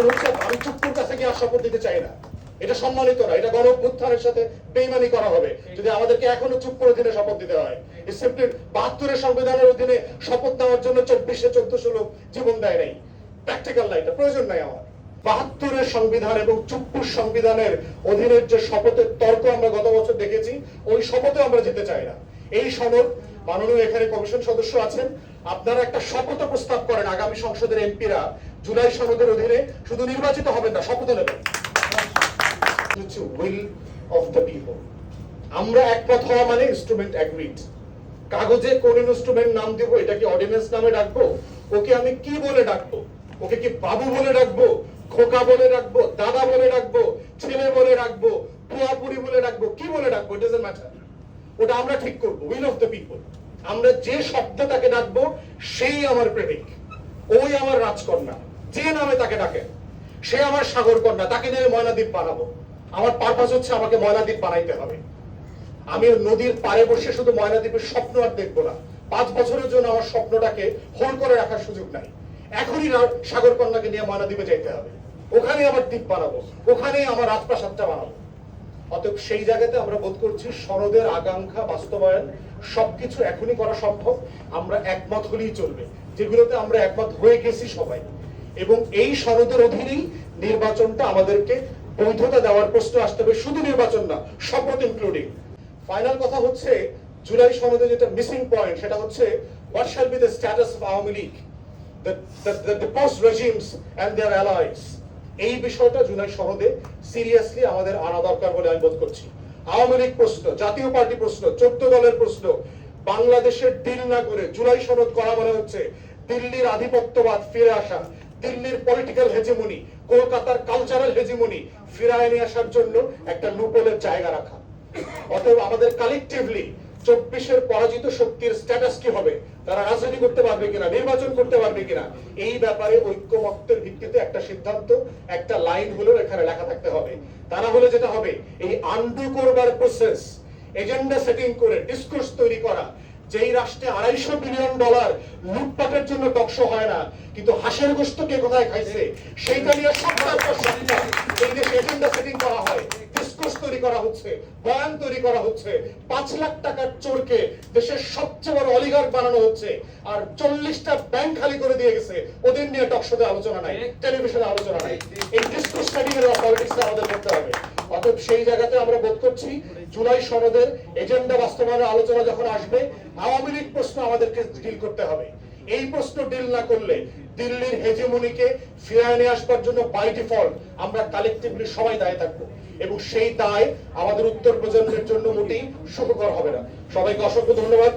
আমি কাছে গিয়ে দিতে চাই না। এটা সম্মানিত না, এটা অভ্যুত্থানের সাথে বেইমানি করা হবে। যদি আমাদেরকে এখনও চুপ্পুর অধীনে শপথ দিতে হয় সিম্পলি বাহাত্তরের সংবিধানের অধীনে শপথ নেওয়ার জন্য চব্বিশে চোদ্দশো লোক জীবন দেয় নাই। প্র্যাকটিক্যাল না এটা, প্রয়োজন নাই আমার। বাহাত্তরের সংবিধান এবং চুপ্পুর সংবিধানের অধীনের যে শপথের তর্ক আমরা গত বছর দেখেছি, ওই শপথে আমরা যেতে চাই না। এই সনদ মাননীয় এখানে কমিশন সদস্য আছেন। আপনারা একটা শপথ প্রস্তাব করেন আগামী সংসদের এমপিরা জুলাই সনদের অধীনে শুধু নির্বাচিত হবেন না শপথ নেবেন। হচ্ছে উইল অফ দ্য পিপল আমরা একমত হওয়া মানে ইনস্ট্রুমেন্ট অ্যাগ্রিড কাগজে কোন ইনস্ট্রুমেন্ট নাম দেবো, এটা কি অর্ডিন্যান্স নামে ডাকবো? ওকে আমি কি বলে ডাকবো? ওকে কি বাবু বলে ডাকবো? খোকা বলে ডাকবো? দাদা বলে ডাকবো? ছেলে বলে ডাকবো? পুয়াপুরি বলে ডাকবো? কি বলে ডাকবো? ইট ডাজন্ট ম্যাটার ওটা আমরা ঠিক করব উইল অফ দ্য পিপল আমরা যে শব্দ তাকে ডাকবো, সেই আমার প্রেমিক। ওই আমার রাজকন্যা। যে নামে তাকে ডাকেন সে আমার সাগর কন্যা, তাকে নিয়ে ময়নাদ্বীপ বানাবো আমার পারপাস হচ্ছে আমাকে ময়নাদ্বীপ বানাইতে হবে। আমি নদীর পাড়ে বসে শুধু ময়নাদ্বীপের স্বপ্ন আর দেখব না। পাঁচ বছরের জন্য আমার স্বপ্নটাকে হোল্ড করে রাখার সুযোগ নাই। এখনই সাগর কন্যাকে নিয়ে ময়নাদ্বীপে যাইতে হবে। ওখানেই আমার দ্বীপ বানাবো। ওখানেই আমার রাজপ্রাসাদটা বানাবো। অতএব সেই জায়গাতে আমরা বোধ করছি সনদের আকাঙ্ক্ষা, বাস্তবায়ন, সবকিছু এখনই করা সম্ভব। আমরা একমত হলেই চলবে। যেগুলোতে আমরা একমত হয়ে গেছি সবাই। এবং এই সনদের অধীনেই নির্বাচনটা আমাদেরকে বৈধতা দেওয়ার প্রশ্ন আসতে হবে। শুধু নির্বাচন না, শপথ ইনক্লুডিং ফাইনাল কথা হচ্ছে, জুলাই সনদে যেটা মিসিং পয়েন্ট সেটা হচ্ছে what shall be the status of Awami League the deposed regimes and এই বিষয়টা জুলাই সনদে সিরিয়াসলি আমাদের আনা দরকার বলে আমি বোধ করছি। আওয়ামী লীগ প্রশ্ন, জাতীয় পার্টি প্রশ্ন, চোদ্দ দলের প্রশ্ন। বাংলাদেশের ডিল না করে জুলাই সনদ করা মনে হচ্ছে দিল্লির আধিপত্যবাদ ফিরে আসা। দিল্লির পলিটিক্যাল হেজিমনি কলকাতার কালচারাল হেজিমনি ফিরায় নিয়ে আসার জন্য একটা লুপোলের জায়গা রাখা। অতএব আমাদের কালেকটিভলি চব্বিশের পরাজিত শক্তির স্ট্যাটাস কি হবে, তারা রাজনীতি করতে পারবে কিনা, নির্বাচন করতে পারবে কিনা, এই ব্যাপারে ঐক্যমত্যের ভিত্তিতে একটা সিদ্ধান্ত, একটা লাইন হলেও এখানে লেখা থাকতে হবে। তা না হলে যেটা হবে, এই আন্ডু করবার প্রসেস এজেন্ডা সেটিং করে ডিসকোর্স তৈরি করা যেই রাষ্ট্রে আড়াইশো বিলিয়ন ডলার লুটপাটের জন্য টকশো হয় না, কিন্তু হাঁসের গোস্ত কে কোথায় খাইছে? সেইটা নিয়ে সপ্তাহ এই দেশে এজেন্ডা সেটিং করা হয় ডিসকোর্স তৈরি করা হচ্ছে, বয়ান তৈরি করা হচ্ছে, পাঁচ লাখ টাকার চোরকে দেশের সবচেয়ে বড় অলিগার বানানো হচ্ছে, আর চল্লিশটা ব্যাংক খালি করে দিয়ে গেছে। ওদের নিয়ে টকশোতে আলোচনা নাই টেলিভিশনে আলোচনা নাই। এই ডিসকোর্স সেটিং এর পলিটিক্স আমাদের করতে হবে। অতএব সেই জায়গাতে আমরা বোধ করছি জুলাই সনদের এজেন্ডা বাস্তবায়নের আলোচনা যখন আসবে, আওয়ামী লীগ প্রশ্ন আমাদেরকে ডিল করতে হবে। এই প্রশ্ন ডিল না করলে দিল্লির হেজেমনিকে ফিরায় নিয়ে আসবার জন্য বাই ডিফল্ট আমরা কালেকটিভলি সবাই দায় থাকব। এবং সেই দায় আমাদের উত্তর প্রজন্মের জন্য মোটেই সুখকর হবে না। সবাইকে অসংখ্য ধন্যবাদ।